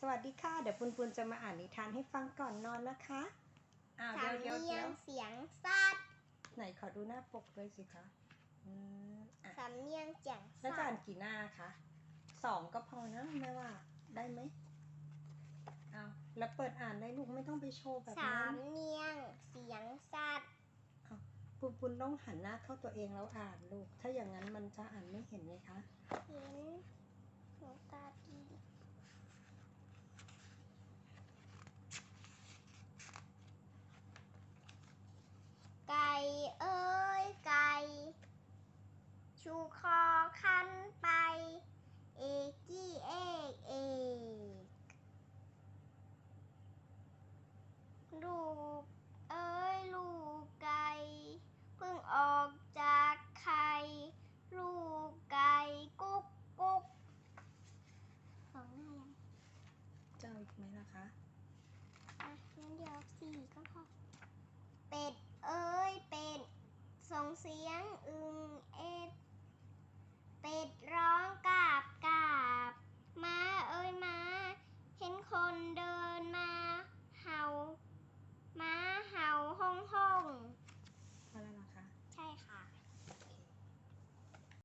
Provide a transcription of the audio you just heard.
สวัสดีค่ะ เดี๋ยวปุนปุนจะมาอ่านนิทานให้ฟังก่อนนอนนะคะอ้าวเดี๋ยวสำเดี๋ยวเนียเดี๋ยงวเสียงสัตว์ไหนขอดูหน้าปกด้วยสิคะอืมอะสำเนียงเสียงแล้วสัจะตอ่านว์กี่หน้าคะสองก็พอนะแม่ว่าได้ไหมเอาแล้วเปิดอ่านได้ลูกไม่ต้องไปโชว์แบบสานั้นมเนียงเสียงสัตว์ปุนปุนต้องหันหน้าเข้าตัวเองแล้วอ่านลูก ถ้าอย่างนั้นมันจะอ่านไม่เห็นไงคะ ชูคอคันไป เอกกี้เอกเอกลูกเอ้ยลูกไก่เพิ่งออกจากไข่ลูกไก่กุ๊กกุ๊กสองหน้ายัจ้าอีกไหมล่ะคะอะงั้นเดี๋ยวสี่ก็พอเป็ดเอ้ยเป็ดส่งเสียงอึง